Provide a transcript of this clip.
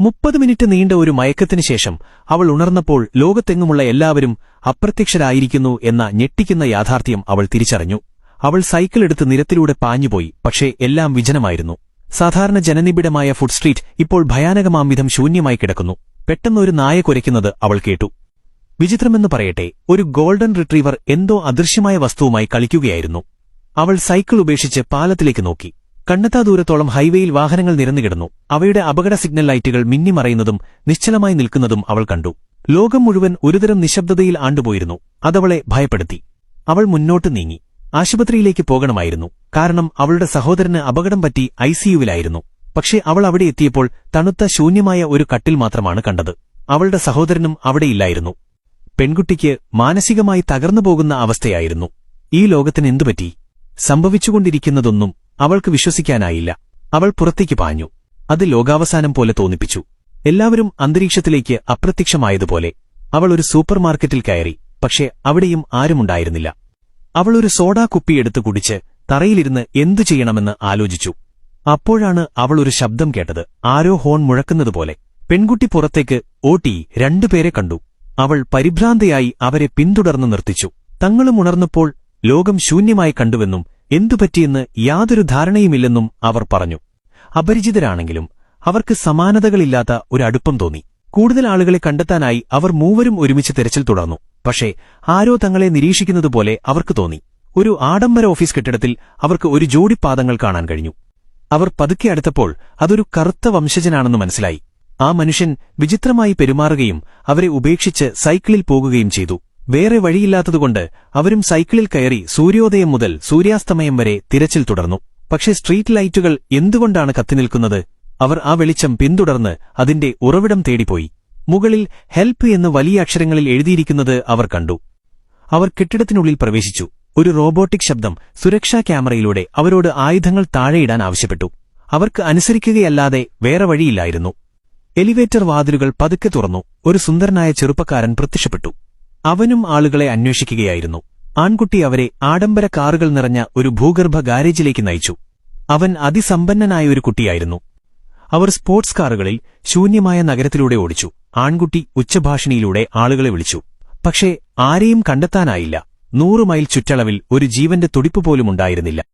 മുപ്പത് മിനിറ്റ് നീണ്ട ഒരു മയക്കത്തിനു ശേഷം അവൾ ഉണർന്നപ്പോൾ ലോകത്തെങ്ങുമുള്ള എല്ലാവരും അപ്രത്യക്ഷരായിരിക്കുന്നു എന്ന ഞെട്ടിക്കുന്ന യാഥാർത്ഥ്യം അവൾ തിരിച്ചറിഞ്ഞു. അവൾ സൈക്കിൾ എടുത്ത് നിരത്തിലൂടെ പാഞ്ഞുപോയി പക്ഷേ എല്ലാം വിജനമായിരുന്നു. സാധാരണ ജനനിബിഡമായ ഫുഡ് സ്ട്രീറ്റ് ഇപ്പോൾ ഭയാനകമാംവിധം ശൂന്യമായി കിടക്കുന്നു. പെട്ടെന്നൊരു നായ കുരയ്ക്കുന്നത് അവൾ കേട്ടു. വിചിത്രമെന്ന് പറയട്ടെ ഒരു ഗോൾഡൻ റിട്രീവർ എന്തോ അദൃശ്യമായ വസ്തുവുമായി കളിക്കുകയായിരുന്നു. അവൾ സൈക്കിൾ ഉപേക്ഷിച്ച് പാലത്തിലേക്ക് നോക്കി. കണ്ണെത്താ ദൂരത്തോളം ഹൈവേയിൽ വാഹനങ്ങൾ നിരന്നുകിടന്നു അവയുടെ അപകട സിഗ്നൽ ലൈറ്റുകൾ മിന്നിമറയുന്നതും നിശ്ചലമായി നിൽക്കുന്നതും അവൾ കണ്ടു. ലോകം മുഴുവൻ ഒരുതരം നിശബ്ദതയിൽ ആണ്ടുപോയിരുന്നു. അതവളെ ഭയപ്പെടുത്തി. അവൾ മുന്നോട്ട് നീങ്ങി. ആശുപത്രിയിലേക്ക് പോകണമായിരുന്നു. കാരണം അവളുടെ സഹോദരന് അപകടം പറ്റി ഐസിയുവിലായിരുന്നു പക്ഷേ അവൾ അവിടെ എത്തിയപ്പോൾ തണുത്ത ശൂന്യമായ ഒരു കട്ടിൽ മാത്രമാണ് കണ്ടത്. അവളുടെ സഹോദരനും അവിടെയില്ലായിരുന്നു പെൺകുട്ടിക്ക് മാനസികമായി തകർന്നു പോകുന്ന അവസ്ഥയായിരുന്നു. ഈ ലോകത്തിനെന്തുപറ്റി? സംഭവിച്ചുകൊണ്ടിരിക്കുന്നതൊന്നും അവൾക്ക് വിശ്വസിക്കാനായില്ല. അവൾ പുറത്തേക്ക് പാഞ്ഞു. അത് ലോകാവസാനം പോലെ തോന്നിപ്പിച്ചു. എല്ലാവരും അന്തരീക്ഷത്തിലേക്ക് അപ്രത്യക്ഷമായതുപോലെ അവൾ ഒരു സൂപ്പർമാർക്കറ്റിൽ കയറി പക്ഷേ അവിടെയും ആരുമുണ്ടായിരുന്നില്ല അവൾ ഒരു സോഡാ കുപ്പിയെടുത്ത് കുടിച്ച് തറയിലിരുന്ന് എന്തു ചെയ്യണമെന്ന് ആലോചിച്ചു. അപ്പോഴാണ് അവൾ ഒരു ശബ്ദം കേട്ടത്. ആരോ ഹോൺ മുഴക്കുന്നതുപോലെ. പെൺകുട്ടി പുറത്തേക്ക് ഓട്ടി രണ്ടുപേരെ കണ്ടു. അവൾ പരിഭ്രാന്തയായി അവരെ പിന്തുടർന്നു നിർത്തിച്ചു. തങ്ങളും ഉണർന്നപ്പോൾ ലോകം ശൂന്യമായി കണ്ടുവെന്നും എന്തുപറ്റിയെന്ന് യാതൊരു ധാരണയുമില്ലെന്നും അവർ പറഞ്ഞു. അപരിചിതരാണെങ്കിലും അവർക്ക് സമാനതകളില്ലാത്ത ഒരു അടുപ്പം തോന്നി. കൂടുതൽ ആളുകളെ കണ്ടെത്താനായി അവർ മൂവരും ഒരുമിച്ച് തെരച്ചിൽ തുടർന്നു. പക്ഷേ ആരോ തങ്ങളെ നിരീക്ഷിക്കുന്നതുപോലെ അവർക്ക് തോന്നി. ഒരു ആഡംബര ഓഫീസ് കെട്ടിടത്തിൽ അവർക്ക് ഒരു ജോഡി പാദങ്ങൾ കാണാൻ കഴിഞ്ഞു. അവർ പതുക്കെ അടുത്തപ്പോൾ അതൊരു കറുത്ത വംശജനാണെന്ന് മനസ്സിലായി. ആ മനുഷ്യൻ വിചിത്രമായി പെരുമാറുകയും അവരെ ഉപേക്ഷിച്ച് സൈക്കിളിൽ പോകുകയും ചെയ്തു. വേറെ വഴിയില്ലാത്തതുകൊണ്ട് അവരും സൈക്കിളിൽ കയറി സൂര്യോദയം മുതൽ സൂര്യാസ്തമയം വരെ തിരച്ചിൽ തുടർന്നു. പക്ഷേ സ്ട്രീറ്റ് ലൈറ്റുകൾ എന്തുകൊണ്ടാണ് കത്തിനിൽക്കുന്നത്? അവർ ആ വെളിച്ചം പിന്തുടർന്ന് അതിന്റെ ഉറവിടം തേടിപ്പോയി. മുകളിൽ ഹെൽപ്പ് എന്ന് വലിയ അക്ഷരങ്ങളിൽ എഴുതിയിരിക്കുന്നത് അവർ കണ്ടു. അവർ കെട്ടിടത്തിനുള്ളിൽ പ്രവേശിച്ചു. ഒരു റോബോട്ടിക് ശബ്ദം സുരക്ഷാ ക്യാമറയിലൂടെ അവരോട് ആയുധങ്ങൾ താഴെയിടാൻ ആവശ്യപ്പെട്ടു. അവർക്ക് അനുസരിക്കുകയല്ലാതെ വേറെ വഴിയില്ലായിരുന്നു. എലിവേറ്റർ വാതിലുകൾ പതുക്കെ തുറന്നു. ഒരു സുന്ദരനായ ചെറുപ്പക്കാരൻ പ്രത്യക്ഷപ്പെട്ടു. അവനും ആളുകളെ അന്വേഷിക്കുകയായിരുന്നു. ആൺകുട്ടി അവരെ ആഡംബര കാറുകൾ നിറഞ്ഞ ഒരു ഭൂഗർഭ ഗാരേജിലേക്ക് നയിച്ചു. അവൻ അതിസമ്പന്നനായ ഒരു കുട്ടിയായിരുന്നു. അവർ സ്പോർട്സ് കാറുകളിൽ ശൂന്യമായ നഗരത്തിലൂടെ ഓടിച്ചു. ആൺകുട്ടി ഉച്ചഭാഷിണിയിലൂടെ ആളുകളെ വിളിച്ചു. പക്ഷേ ആരെയും കണ്ടെത്താനായില്ല. നൂറു മൈൽ ചുറ്റളവിൽ ഒരു ജീവന്റെ തുടിപ്പ് പോലും ഉണ്ടായിരുന്നില്ല.